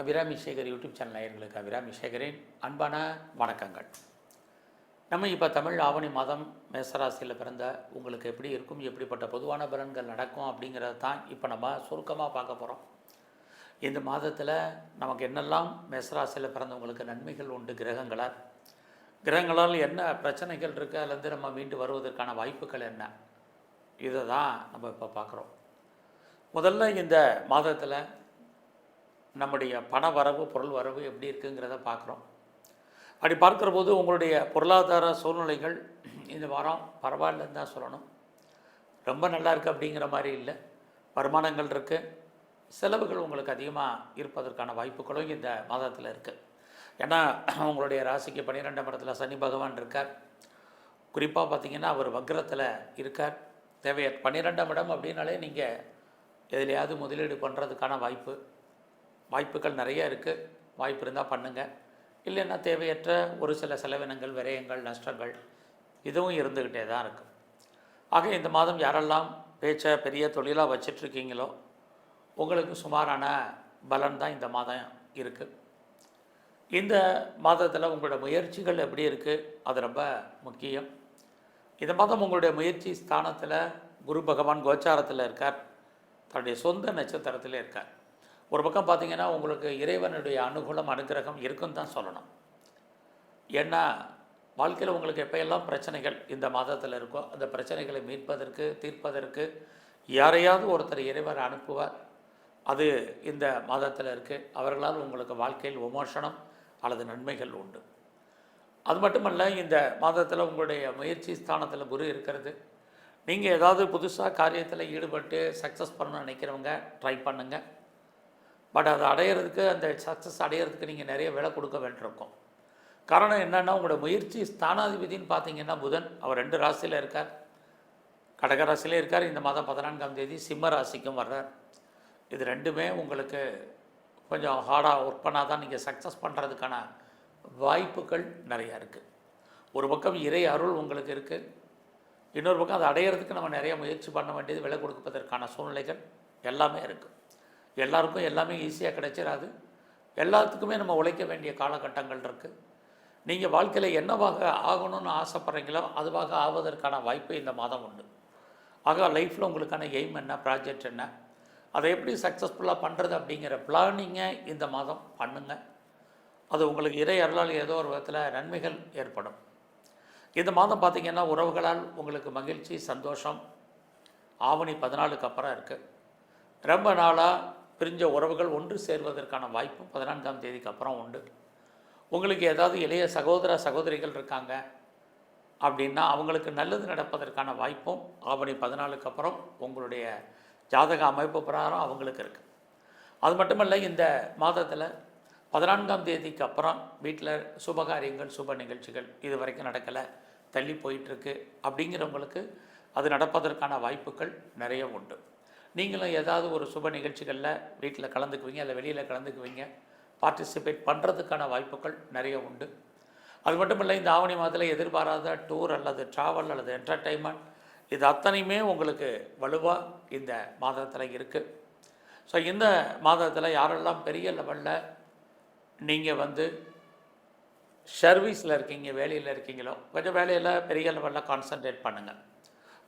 Abirami Sekar YouTube channel நேயர்களுக்கு அபிராமி சேகரின் அன்பான வணக்கங்கள். நம்ம இப்போ தமிழ் ஆவணி மாதம் மேசராசியில் பிறந்த உங்களுக்கு எப்படி இருக்கும் எப்படிப்பட்ட பொதுவான பலன்கள் நடக்கும் அப்படிங்கிறத தான் இப்போ நம்ம சுருக்கமாக பார்க்க போகிறோம் இந்த மாதத்தில் நமக்கு என்னெல்லாம் மேசராசியில் பிறந்தவங்களுக்கு நன்மைகள் உண்டு கிரகங்களால்? கிரகங்களால் என்ன பிரச்சனைகள் இருக்குது அதுலேருந்து நம்ம மீண்டு வருவதற்கான வாய்ப்புகள் என்ன? இதை தான் நம்ம இப்போ பார்க்குறோம். முதல்ல இந்த மாதத்தில் நம்முடைய பண வரவு பொருள் வரவு எப்படி இருக்குங்கிறத பார்க்குறோம். அப்படி பார்க்குற போது உங்களுடைய பொருளாதார சூழ்நிலைகள் இந்த வாரம் பரவாயில்லன்னு தான் சொல்லணும். ரொம்ப நல்லா இருக்குது அப்படிங்கிற மாதிரி இல்லை. வருமானங்கள் இருக்குது செலவுகள் உங்களுக்கு அதிகமாக இருப்பதற்கான வாய்ப்புகளும் இந்த மாதத்தில் இருக்குது ஏன்னா உங்களுடைய ராசிக்கு பன்னிரெண்டாம் இடத்துல சனி பகவான் இருக்கார். குறிப்பாக பார்த்தீங்கன்னா அவர் வக்ரத்தில் இருக்கார். தேவைய பன்னிரெண்டாம் இடம் அப்படின்னாலே நீங்கள் எதுலையாவது முதலீடு பண்ணுறதுக்கான வாய்ப்பு வாய்ப்புகள் நிறைய இருக்குது வாய்ப்பு இருந்தால் பண்ணுங்கள் இல்லைன்னா தேவையற்ற ஒரு சில செலவினங்கள் விரயங்கள் நஷ்டங்கள் இதுவும் இருந்துக்கிட்டே தான் இருக்குது ஆக இந்த மாதம் யாரெல்லாம் பேச்சை பெரிய தொழிலாக வச்சிட்ருக்கீங்களோ உங்களுக்கு சுமாரான பலன் தான் இந்த மாதம் இருக்குது இந்த மாதத்தில் உங்களோட முயற்சிகள் எப்படி இருக்குது அது ரொம்ப முக்கியம். இந்த மாதம் உங்களுடைய முயற்சி ஸ்தானத்தில் குரு பகவான் கோச்சாரத்தில் இருக்கார். தன்னுடைய சொந்த நட்சத்திரத்தில் இருக்கார். ஒரு பக்கம் பார்த்தீங்கன்னா உங்களுக்கு இறைவனுடைய அனுகூலம் அனுகிரகம் இருக்குன்னு தான் சொல்லணும். ஏன்னா வாழ்க்கையில் உங்களுக்கு எப்போயெல்லாம் பிரச்சனைகள் இந்த மாதத்தில் இருக்கோ அந்த பிரச்சனைகளை மீட்பதற்கு தீர்ப்பதற்கு யாரையாவது ஒருத்தர் இறைவர் அனுப்புவார் அது இந்த மாதத்தில் இருக்குது அவர்களால் உங்களுக்கு வாழ்க்கையில் விமோசனம் அல்லது நன்மைகள் உண்டு. அது மட்டுமல்ல இந்த மாதத்தில் உங்களுடைய முயற்சி ஸ்தானத்தில் குரு இருக்கிறது. நீங்கள் ஏதாவது புதுசாக காரியத்தில் ஈடுபட்டு சக்ஸஸ் பண்ண நினைக்கிறவங்க ட்ரை பண்ணுங்கள் பட் அதை அடையிறதுக்கு அந்த சக்ஸஸ் அடையிறதுக்கு நீங்கள் நிறைய விலை கொடுக்க வேண்டியிருக்கும். காரணம் என்னென்னா உங்களோட முயற்சி ஸ்தானாதிபதினு பார்த்தீங்கன்னா புதன். அவர் ரெண்டு ராசியில் இருக்கார். கடக ராசியிலே இருக்கார். இந்த மாதம் பதினான்காம் தேதி சிம்ம ராசிக்கும் வர்றார். இது ரெண்டுமே உங்களுக்கு கொஞ்சம் ஹார்டாக ஒர்க் பண்ணால் தான் நீங்கள் சக்ஸஸ் பண்ணுறதுக்கான வாய்ப்புகள் நிறையா இருக்குது ஒரு பக்கம் இறை அருள் உங்களுக்கு இருக்குது இன்னொரு பக்கம் அதை அடையிறதுக்கு நம்ம நிறைய முயற்சி பண்ண வேண்டியது விலை கொடுப்பதற்கான சூழ்நிலைகள் எல்லாமே இருக்குது எல்லாருக்கும் எல்லாமே ஈஸியாக கிடைச்சிடாது எல்லாத்துக்குமே நம்ம உழைக்க வேண்டிய காலகட்டங்கள் இருக்குது நீங்கள் வாழ்க்கையில் என்னவாக ஆகணும்னு ஆசைப்பட்றீங்களோ அதுவாக ஆவதற்கான வாய்ப்பு இந்த மாதம் உண்டு. ஆக லைஃப்பில் உங்களுக்கான எய்ம் என்ன ப்ராஜெக்ட் என்ன அதை எப்படி சக்ஸஸ்ஃபுல்லாக பண்ணுறது அப்படிங்கிற பிளானிங்கை இந்த மாதம் பண்ணுங்கள் அது உங்களுக்கு இறை அருளால் ஏதோ ஒரு விதத்தில் நன்மைகள் ஏற்படும். இந்த மாதம் பார்த்திங்கன்னா உறவுகளால் உங்களுக்கு மகிழ்ச்சி சந்தோஷம் ஆவணி பதினாலுக்கு அப்புறம் இருக்குது ரொம்ப நாளாக பிரிஞ்ச உறவுகள் ஒன்று சேர்வதற்கான வாய்ப்பு பதினான்காம் தேதிக்கு அப்புறம் உண்டு. உங்களுக்கு ஏதாவது இளைய சகோதர சகோதரிகள் இருக்காங்க அப்படின்னா அவங்களுக்கு நல்லது நடப்பதற்கான வாய்ப்பும் ஆவணி பதினாலுக்கு அப்புறம் உங்களுடைய ஜாதக அமைப்பு பிரகாரம் அவங்களுக்கு இருக்குது அது மட்டுமல்ல இந்த மாதத்தில் பதினான்காம் தேதிக்கு அப்புறம் வீட்டில் சுபகாரியங்கள் சுப நிகழ்ச்சிகள் இது வரைக்கும் நடக்கலை தள்ளி போயிட்டுருக்கு அப்படிங்கிறவங்களுக்கு அது நடப்பதற்கான வாய்ப்புகள் நிறைய உண்டு. நீங்களும் ஏதாவது ஒரு சுப நிகழ்ச்சிகளில் வீட்டில் கலந்துக்குவீங்க இல்லை வெளியில் கலந்துக்குவீங்க பார்ட்டிசிபேட் பண்ணுறதுக்கான வாய்ப்புகள் நிறைய உண்டு. அது மட்டும் இல்லை இந்த ஆவணி மாதத்தில் எதிர்பாராத டூர் அல்லது ட்ராவல் அல்லது என்டர்டைன்மெண்ட் இது அத்தனையுமே உங்களுக்கு வலுவாக இந்த மாதத்தில் இருக்குது ஸோ இந்த மாதத்தில் யாரெல்லாம் பெரிய லெவலில் நீங்கள் வந்து சர்வீஸில் இருக்கீங்க வேலையில் இருக்கீங்களோ கொஞ்சம் வேலையில் பெரிய லெவலில் கான்சன்ட்ரேட் பண்ணுங்கள்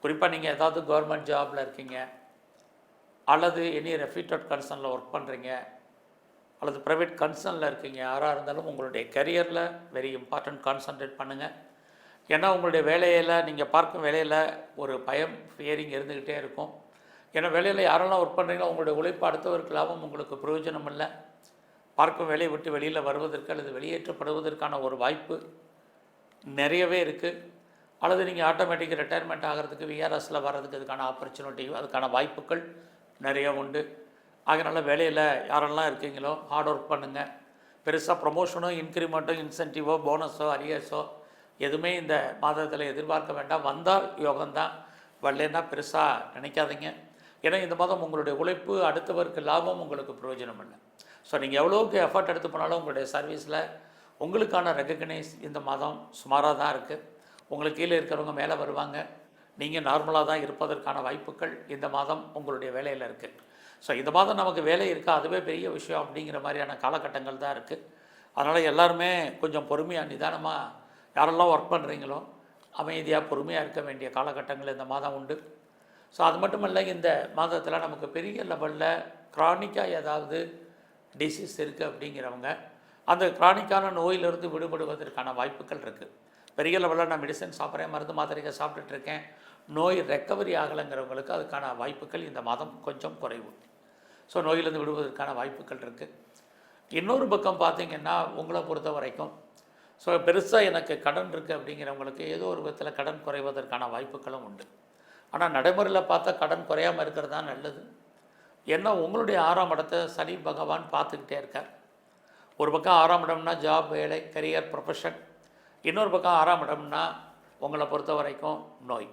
குறிப்பாக நீங்கள் ஏதாவது கவர்மெண்ட் ஜாபில் இருக்கீங்க அல்லது எனி ரெஃப்யூட்டட் கன்சர்னில் ஒர்க் பண்ணுறீங்க அல்லது ப்ரைவேட் கன்சர்னில் இருக்கீங்க யாராக இருந்தாலும் உங்களுடைய கரியரில் வெரி இம்பார்ட்டன்ட் கான்சன்ட்ரேட் பண்ணுங்கள் ஏன்னா உங்களுடைய வேலையில் நீங்கள் பார்க்கும் வேலையில் ஒரு பயம் ஃபியரிங் இருந்துக்கிட்டே இருக்கும். ஏன்னா வேலையில் யாரெல்லாம் ஒர்க் பண்ணுறீங்களோ உங்களுடைய உழைப்பு அடுத்தவருக்கு லாபம் உங்களுக்கு பிரயோஜனம் இல்லை. பார்க்கும் வேலையை விட்டு வெளியில் வருவதற்கு அல்லது வெளியேற்றப்படுவதற்கான ஒரு வாய்ப்பு நிறையவே இருக்குது அல்லது நீங்கள் ஆட்டோமேட்டிக் ரிட்டையர்மெண்ட் ஆகிறதுக்கு விஆர்எஸில் வர்றதுக்கு அதுக்கான ஆப்பர்ச்சுனிட்டி அதுக்கான வாய்ப்புகள் நிறைய உண்டு. அதனால் வேலையில் யாரெல்லாம் இருக்கீங்களோ ஹார்ட் ஒர்க் பண்ணுங்கள் பெருசாக ப்ரொமோஷனோ இன்க்ரிமெண்ட்டோ இன்சென்டிவோ போனஸோ அரியர்ஸோ எதுவுமே இந்த மாதத்தில் எதிர்பார்க்க வேண்டாம். வந்தால் யோகம்தான். வரலன்னா பெருசாக நினைக்காதீங்க. ஏன்னா இந்த மாதம் உங்களுடைய உழைப்பு அடுத்தவருக்கு லாபம் உங்களுக்கு பிரயோஜனம் இல்லை. ஸோ நீங்கள் எவ்வளோக்கு எஃபர்ட் எடுத்து போனாலும் உங்களுடைய சர்வீஸில் உங்களுக்கான ரெக்கக்னைஸ் இந்த மாதம் சுமாராக தான் இருக்குது உங்களுக்கு கீழே இருக்கிறவங்க மேலே வருவாங்க. நீங்கள் நார்மலாக தான் இருப்பதற்கான வாய்ப்புகள் இந்த மாதம் உங்களுடைய வேலையில் இருக்குது. ஸோ இந்த மாதம் நமக்கு வேலை இருக்கா? அதுவே பெரிய விஷயம் அப்படிங்கிற மாதிரியான காலகட்டங்கள் தான் இருக்குது. அதனால் எல்லாருமே கொஞ்சம் பொறுமையாக நிதானமாக யாரெல்லாம் ஒர்க் பண்ணுறீங்களோ அமைதியாக பொறுமையாக இருக்க வேண்டிய காலகட்டங்கள் இந்த மாதம் உண்டு. ஸோ அது மட்டும் இல்லை இந்த மாதத்தில் நமக்கு பெரிய லெவலில் க்ரானிக்காக ஏதாவது டிசீஸ் இருக்குது அப்படிங்கிறவங்க அந்த க்ரானிக்கான நோயிலிருந்து விடுபடுவதற்கான வாய்ப்புகள் இருக்குது. பெரிய லெவலில் நான் மெடிசன் சாப்பிட்றேன் மருந்து மாத்திரைகள் சாப்பிட்டுட்டு இருக்கேன். நோய் ரெக்கவரி ஆகலைங்கிறவங்களுக்கு அதுக்கான வாய்ப்புகள் இந்த மாதம் கொஞ்சம் குறைவு. ஸோ நோயிலிருந்து விடுவதற்கான வாய்ப்புகள் இருக்குது இன்னொரு பக்கம் பார்த்திங்கன்னா உங்களை பொறுத்த வரைக்கும் ஸோ பெருசாக எனக்கு கடன் இருக்குது அப்படிங்கிறவங்களுக்கு ஏதோ ஒரு விதத்தில் கடன் குறைவதற்கான வாய்ப்புகளும் உண்டு. ஆனால் நடைமுறையில் பார்த்தா கடன் குறையாமல் இருக்கிறது தான் நல்லது. ஏன்னா உங்களுடைய ஆறாம் இடத்தை சனி பகவான் பார்த்துக்கிட்டே இருக்கார். ஒரு பக்கம் ஆறாம் இடம்னா ஜாப் வேலை கரியர் ப்ரொஃபஷன் இன்னொரு பக்கம் ஆறாம் இடம்னா உங்களை பொறுத்த வரைக்கும் நோய்.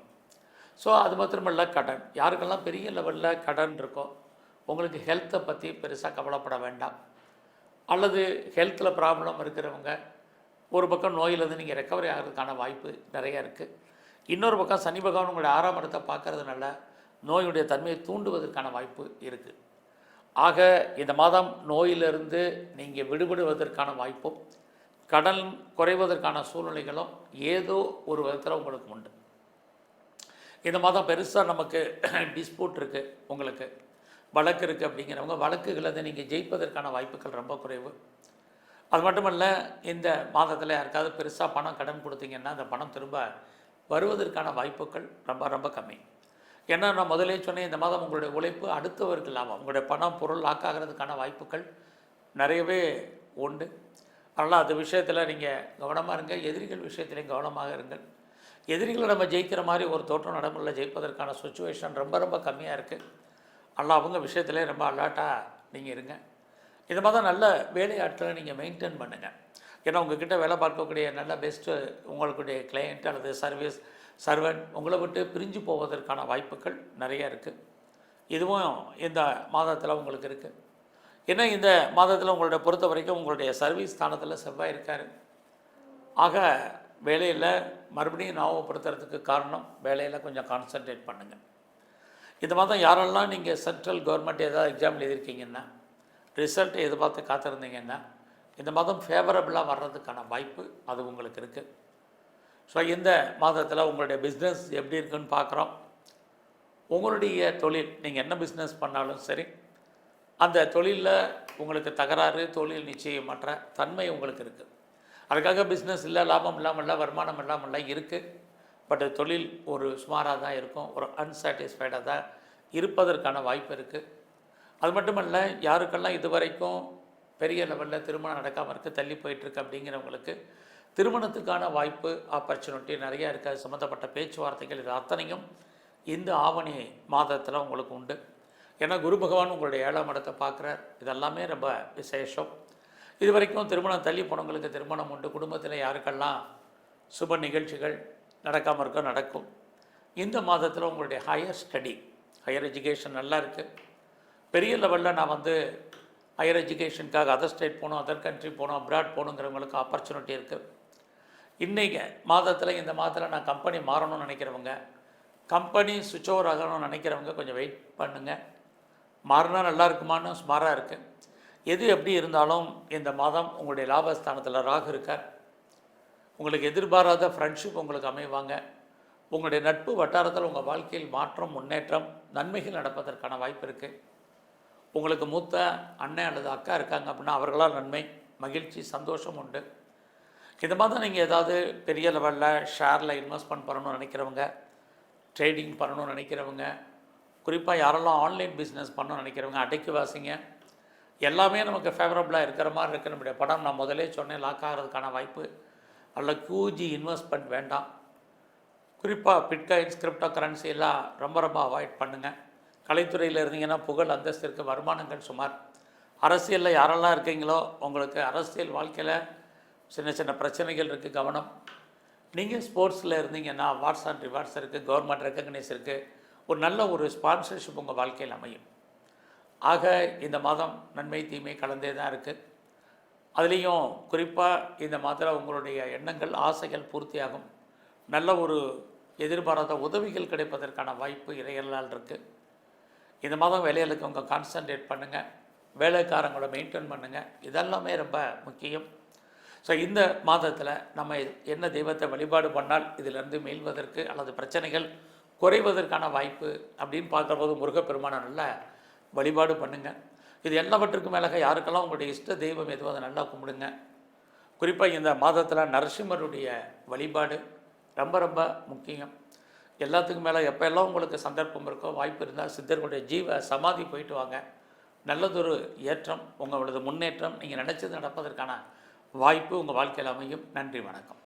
ஸோ அது மாத்திரமல்ல கடன். யாருக்கெல்லாம் பெரிய லெவலில் கடன் இருக்கோ உங்களுக்கு ஹெல்த்தை பற்றி பெருசாக கவலைப்பட வேண்டாம். அல்லது ஹெல்த்தில் ப்ராப்ளம் இருக்கிறவங்க ஒரு பக்கம் நோயிலிருந்து நீங்கள் ரெக்கவரி ஆகிறதுக்கான வாய்ப்பு நிறைய இருக்குது இன்னொரு பக்கம் சனி பகவான் உங்களுடைய ஆறாம் இடத்தை பார்க்கறதுனால நோயுடைய தன்மையை தூண்டுவதற்கான வாய்ப்பு இருக்குது ஆக இந்த மாதம் நோயிலிருந்து நீங்கள் விடுபடுவதற்கான வாய்ப்பும் கடன் குறைவதற்கான சூழ்நிலைகளும் ஏதோ ஒரு விதத்தில் உங்களுக்கு உண்டு. இந்த மாதம் பெருசாக நமக்கு டிஸ்பியூட் இருக்குது உங்களுக்கு. வழக்கு இருக்குது அப்படிங்கிறவங்க வழக்குகளை நீங்கள் ஜெயிப்பதற்கான வாய்ப்புகள் ரொம்ப குறைவு. அது மட்டுமல்ல இந்த மாதத்தில் யாருக்காவது பெருசாக பணம் கடன் கொடுத்தீங்கன்னா அந்த பணம் திரும்ப வருவதற்கான வாய்ப்புகள் ரொம்ப ரொம்ப கம்மி. ஏன்னா நான் முதலே சொன்னேன் இந்த மாதம் உங்களுடைய உழைப்பு அடுத்தவருக்கு லாபம். உங்களுடைய பணம் பொருள் லாக்காகிறதுக்கான வாய்ப்புகள் நிறையவே உண்டு. அதனால் அது விஷயத்தில் நீங்கள் கவனமாக இருங்க எதிரிகள் விஷயத்திலையும் கவனமாக இருங்கள். எதிரிகளை நம்ம ஜெயிக்கிற மாதிரி ஒரு தோற்றம் நடைமுறையில் ஜெயிப்பதற்கான சுச்சுவேஷன் ரொம்ப ரொம்ப கம்மியாக இருக்குது அதனால் அவங்க விஷயத்துலேயே ரொம்ப அலர்ட்டாக நீங்கள் இருங்க. இது மாதிரி தான் நல்ல வேலையாட்களை நீங்கள் மெயின்டைன் பண்ணுங்கள் ஏன்னா உங்ககிட்ட வேலை பார்க்கக்கூடிய நல்ல பெஸ்ட்டு உங்களுடைய கிளையண்ட் அல்லது சர்வீஸ் சர்வெண்ட் உங்களை விட்டு பிரிஞ்சு போவதற்கான வாய்ப்புகள் நிறைய இருக்குது இதுவும் இந்த மாதத்தில் உங்களுக்கு இருக்குது ஏன்னா இந்த மாதத்தில் உங்களோட பொறுத்த வரைக்கும் உங்களுடைய சர்வீஸ் ஸ்தானத்தில் செவ்வாய் இருக்கார். ஆக வேலையில் மறுபடியும் ஞாபகப்படுத்துறதுக்கு காரணம் வேலையில் கொஞ்சம் கான்சென்ட்ரேட் பண்ணுங்கள் இந்த மாதம் யாரெல்லாம் நீங்கள் சென்ட்ரல் கவர்மெண்ட் ஏதாவது எக்ஸாம் எழுதியிருக்கீங்கன்னா ரிசல்ட் எதிர்பார்த்து காத்திருந்தீங்கன்னா இந்த மாதம் ஃபேவரபுளாக வர்றதுக்கான வாய்ப்பு அது உங்களுக்கு இருக்குது ஸோ இந்த மாதத்தில் உங்களுடைய பிஸ்னஸ் எப்படி இருக்குன்னு பார்க்குறோம் உங்களுடைய தொழில் நீங்கள் என்ன பிஸ்னஸ் பண்ணாலும் சரி அந்த தொழிலில் உங்களுக்கு தகராறு தொழில் நிச்சயமற்ற தன்மை உங்களுக்கு இருக்குது அதுக்காக பிஸ்னஸ் இல்லை லாபம் இல்லாமல் இல்லை வருமானம் இல்லாமல் இல்லை இருக்குது பட் தொழில் ஒரு சுமாராக தான் இருக்கும் ஒரு அன்சாட்டிஸ்ஃபைடாக தான் இருப்பதற்கான வாய்ப்பு இருக்குது அது மட்டுமல்ல யாருக்கெல்லாம் இது வரைக்கும் பெரிய லெவலில் திருமணம் நடக்காமல் இருக்குது தள்ளி போயிட்டுருக்கு அப்படிங்கிறவங்களுக்கு திருமணத்துக்கான வாய்ப்பு ஆப்பர்ச்சுனிட்டி நிறையா இருக்குது அது சம்மந்தப்பட்ட பேச்சுவார்த்தைகள் இது அத்தனையும் இந்த ஆவணி மாதத்தில் உங்களுக்கு உண்டு. ஏன்னா குரு பகவான் உங்களுடைய ஏழாம் இடத்தை பார்க்குறார். இதெல்லாமே ரொம்ப விசேஷம். இது வரைக்கும் திருமணம் தள்ளி போனவங்களுக்கு திருமணம் உண்டு. குடும்பத்தில் யாருக்கெல்லாம் சுப நிகழ்ச்சிகள் நடக்காமல் இருக்கோ நடக்கும். இந்த மாதத்தில் உங்களுடைய ஹையர் ஸ்டடி ஹையர் எஜுகேஷன் நல்லா இருக்குது பெரிய லெவலில் நான் வந்து ஹையர் எஜுகேஷனுக்காக அதர் ஸ்டேட் போகணும் அதர் கண்ட்ரி போகணும் அப்ராட் போகணுங்கிறவங்களுக்கு ஆப்பர்ச்சுனிட்டி இருக்குது இன்றைக்கி மாதத்தில் இந்த மாதத்தில் நான் கம்பெனி மாறணும்னு நினைக்கிறவங்க கம்பெனி சுவிச் ஓவர் ஆகணும்னு நினைக்கிறவங்க கொஞ்சம் வெயிட் பண்ணுங்கள் மாறினா நல்லா இருக்குமான்னு சுமாராக இருக்குது எது எப்படி இருந்தாலும் இந்த மாதம் உங்களுடைய லாபஸ்தானத்தில் ராகு இருக்கார். உங்களுக்கு எதிர்பாராத ஃப்ரெண்ட்ஷிப் உங்களுக்கு அமைவாங்க. உங்களுடைய நட்பு வட்டாரத்தில் உங்கள் வாழ்க்கையில் மாற்றம் முன்னேற்றம் நன்மைகள் நடப்பதற்கான வாய்ப்பு இருக்குது உங்களுக்கு மூத்த அண்ணன் அல்லது அக்கா இருக்காங்க அப்படின்னா அவர்களால் நன்மை மகிழ்ச்சி சந்தோஷம் உண்டு. இந்த மாதிரி நீங்கள் ஏதாவது பெரிய லெவலில் ஷேரில் இன்வெஸ்ட்மெண்ட் பண்ணணும்னு நினைக்கிறவங்க ட்ரேடிங் பண்ணணும்னு நினைக்கிறவங்க குறிப்பாக யாரெல்லாம் ஆன்லைன் பிஸ்னஸ் பண்ணணும்னு நினைக்கிறவங்க அடைக்கு வாசிங்க. எல்லாமே நமக்கு ஃபேவரபுளாக இருக்கிற மாதிரி இருக்குது நம்முடைய படம் நான் முதலே சொன்னேன் லாக் ஆகிறதுக்கான வாய்ப்பு. அல்ல கியூஜி இன்வெஸ்ட்மெண்ட் வேண்டாம். குறிப்பாக பிட்காயின் கிரிப்டோ கரன்சி எல்லாம் ரொம்ப ரொம்ப அவாய்ட் பண்ணுங்கள் கலைத்துறையில் இருந்தீங்கன்னா புகழ் அந்தஸ்திற்கு வருமானங்கள் சுமார். அரசியலில் யாரெல்லாம் இருக்கீங்களோ உங்களுக்கு அரசியல் வாழ்க்கையில் சின்ன சின்ன பிரச்சனைகள் இருக்குது கவனம். நீங்கள் ஸ்போர்ட்ஸில் இருந்தீங்கன்னா அவார்ட்ஸ் அண்ட் ரிவார்ட்ஸ் இருக்குது கவர்மெண்ட் ரெக்கக்னைஸ் இருக்குது ஒரு நல்ல ஒரு ஸ்பான்சர்ஷிப் உங்கள் வாழ்க்கையில் அமையும். ஆக இந்த மாதம் நன்மை தீமை கலந்தே தான் இருக்குது அதுலேயும் குறிப்பாக இந்த மாதத்தில் உங்களுடைய எண்ணங்கள் ஆசைகள் பூர்த்தியாகும். நல்ல ஒரு எதிர்பாராத உதவிகள் கிடைப்பதற்கான வாய்ப்பு இறையலால் இருக்குது இந்த மாதம் வேலைகளுக்கு உங்கள் கான்சன்ட்ரேட் பண்ணுங்கள் வேலைக்காரங்களோட மெயின்டைன் பண்ணுங்கள் இதெல்லாமே ரொம்ப முக்கியம். ஸோ இந்த மாதத்தில் நம்ம என்ன தெய்வத்தை வழிபாடு பண்ணால் இதிலிருந்து மீள்வதற்கு அல்லது பிரச்சனைகள் குறைவதற்கான வாய்ப்பு அப்படின்னு பார்க்குறபோது முருகப்பெருமானை நல்லா வழிபாடு பண்ணுங்கள் இது எல்லாவற்றுக்கும் மேலாக யாருக்கெல்லாம் உங்களுடைய இஷ்ட தெய்வம் எதுவும் அதை நல்லா கும்பிடுங்க. குறிப்பாக இந்த மாதத்தில் நரசிம்மருடைய வழிபாடு ரொம்ப ரொம்ப முக்கியம். எல்லாத்துக்கும் மேலே எப்போல்லாம் உங்களுக்கு சந்தர்ப்பம் இருக்கோ வாய்ப்பு இருந்தால் சித்தர்களுடைய ஜீவ சமாதி போயிட்டு வாங்க. நல்லதொரு ஏற்றம் உங்களது முன்னேற்றம் நீங்கள் நினச்சது நடப்பதற்கான வாய்ப்பு உங்கள் வாழ்க்கையில் அமையும். நன்றி வணக்கம்.